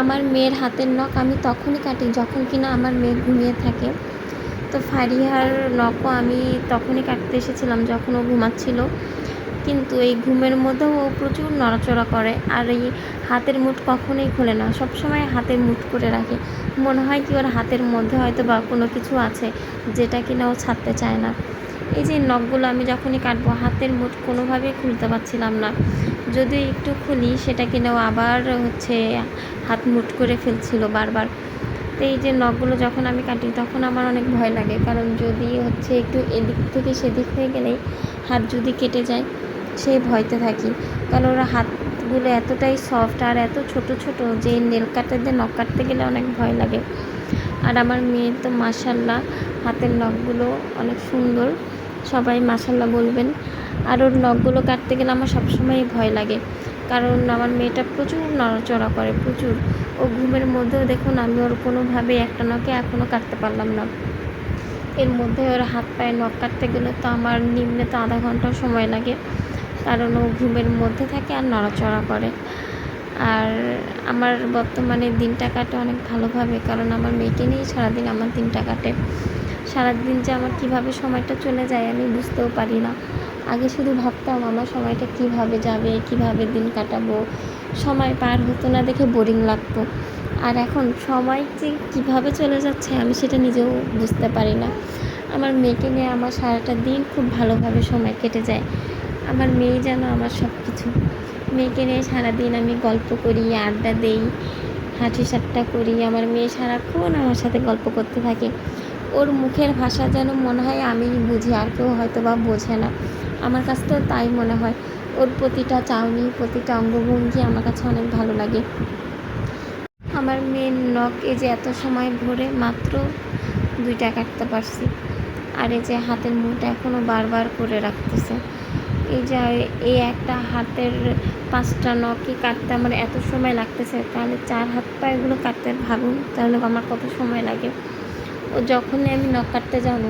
আমার মেয়ের হাতের নখ আমি তখনই কাটি, যখন কিনা আমার মেয়ে ঘুমিয়ে থাকে। তো ফারিহার নখও আমি তখনই কাটতে এসেছিলাম, যখন ও ঘুমাচ্ছিল। কিন্তু এই ঘুমের মধ্যেও ও প্রচুর নড়াচড়া করে আর এই হাতের মুঠ কখনোই খোলে না। সবসময় হাতের মুঠ করে রাখে। মনে হয় কি ওর হাতের মধ্যে হয়তো বা কোনো কিছু আছে যেটা কিনা ও ছাড়তে চায় না। এই যে নখগুলো আমি যখনই কাটবো, হাতের মুঠ কোনোভাবেই খুলতে পারছিলাম না। যদি একটু খুলি, সেটা কিনাও আবার হচ্ছে হাত মুট করে ফেলছিল বারবার। তো এই যে নখগুলো যখন আমি কাটি, তখন আমার অনেক ভয় লাগে। কারণ যদি হচ্ছে একটু এদিক থেকে সেদিক হয়ে গেলেই হাত যদি কেটে যায়, সেই ভয়তে থাকি। কারণ ওরা হাতগুলো এতটাই সফট আর এত ছোট ছোট যে নেল কাটারদের নখ কাটতে গেলে অনেক ভয় লাগে। আর আমার মেয়ের তো মাসাল্লাহ হাতের নখগুলো অনেক সুন্দর। সবাই মাসাল্লাহ বলবেন। আর ওর নখগুলো কাটতে গেলে আমার সবসময়ই ভয় লাগে। কারণ আমার মেয়েটা প্রচুর নড়াচড়া করে, প্রচুর। ও ঘুমের মধ্যেও দেখুন আমি ওর কোনোভাবেই একটা নখে এখনও কাটতে পারলাম না। এর মধ্যে ওর হাত পায়ে নখ কাটতে গেলে তো আমার নিম্নে তো আধা ঘণ্টা সময় লাগে, কারণ ও ঘুমের মধ্যে থাকে আর নড়াচড়া করে। আর আমার বর্তমানে দিনটা কাটে অনেক ভালোভাবে, কারণ আমার মেয়েকে নিয়েই সারাদিন আমার দিনটা কাটে। সারাদিন যে আমার কীভাবে সময়টা চলে যায় আমি বুঝতেও পারি না। আগে শুধু ভাবতাম আমার সময়টা কীভাবে যাবে, কীভাবে দিন কাটাবো, সময় পার হতো না দেখে বোরিং লাগতো। আর এখন সময় যে কীভাবে চলে যাচ্ছে আমি সেটা নিজেও বুঝতে পারি না। আমার মেয়েকে নিয়ে আমার সারাটা দিন খুব ভালোভাবে সময় কেটে যায়। আমার মেয়ে যেন আমার সব কিছু মেয়েকে নিয়ে সারাদিন আমি গল্প করি, আড্ডা দেই, হাঁটি সাট্টা করি। আমার মেয়ে সারাক্ষণ আমার সাথে গল্প করতে থাকে। ওর মুখের ভাষা যেন মনে হয় আমি বুঝি, আর কেউ হয়তো বা বোঝে না। আমার কাছে তো তাই মনে হয়। ওর প্রতিটা চাউনি, প্রতিটা অঙ্গভঙ্গি আমার কাছে অনেক ভালো লাগে। আমার মেয়ের নখ এই যে এত সময় ভরে মাত্র দুইটা কাটতে পারছি। আর এই যে হাতের মুঠটা এখনও বারবার করে রাখতেছে। এই যে এই একটা হাতের পাঁচটা নখই কাটতে আমার এত সময় লাগতেছে। তাহলে চার হাত পা এগুলো কাটতে ভাবুন, তাহলে আমার কত সময় লাগে? ও যখনই আমি নখ কাটতে যাব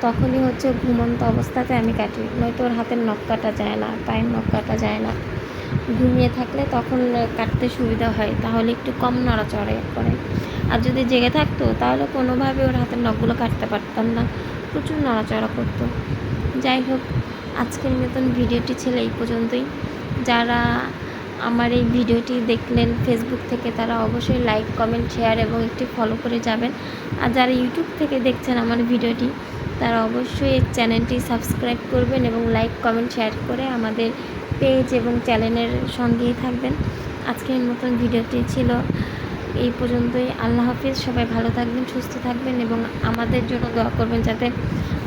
তখনই হচ্ছে ঘুমন্ত অবস্থাতে আমি কাটি। নয়তো ওর হাতের নখ কাটা যায় না, পায়ের নখ কাটা যায় না। ঘুমিয়ে থাকলে তখন কাটতে সুবিধা হয়, তাহলে একটু কম নড়াচড়া করে। আর যদি জেগে থাকতো, তাহলে কোনোভাবে ওর হাতের নখগুলো কাটতে পারতাম না, প্রচুর নড়াচড়া করতো। যাই হোক, আজকের মতন ভিডিওটি ছিল এই পর্যন্তই। যারা আমার এই ভিডিওটি দেখলেন ফেসবুক থেকে তারা অবশ্যই লাইক কমেন্ট শেয়ার এবং একটি ফলো করে যাবেন। আর যারা ইউটিউব থেকে দেখছেন আমার ভিডিওটি, তারা অবশ্যই এই চ্যানেলটি সাবস্ক্রাইব করবেন এবং লাইক কমেন্ট শেয়ার করে আমাদের পেজ এবং চ্যানেলের সঙ্গেই থাকবেন। আজকের মতন ভিডিওটি ছিল এই পর্যন্তই। আল্লাহ হাফিজ, সবাই ভালো থাকবেন, সুস্থ থাকবেন এবং আমাদের জন্য দোয়া করবেন যাতে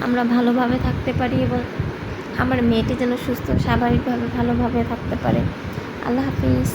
আমরা ভালোভাবে থাকতে পারি এবং আমার মেয়েটি যেন সুস্থ, স্বাভাবিকভাবে, ভালোভাবে থাকতে পারে। আল্লাহ হাফিজ।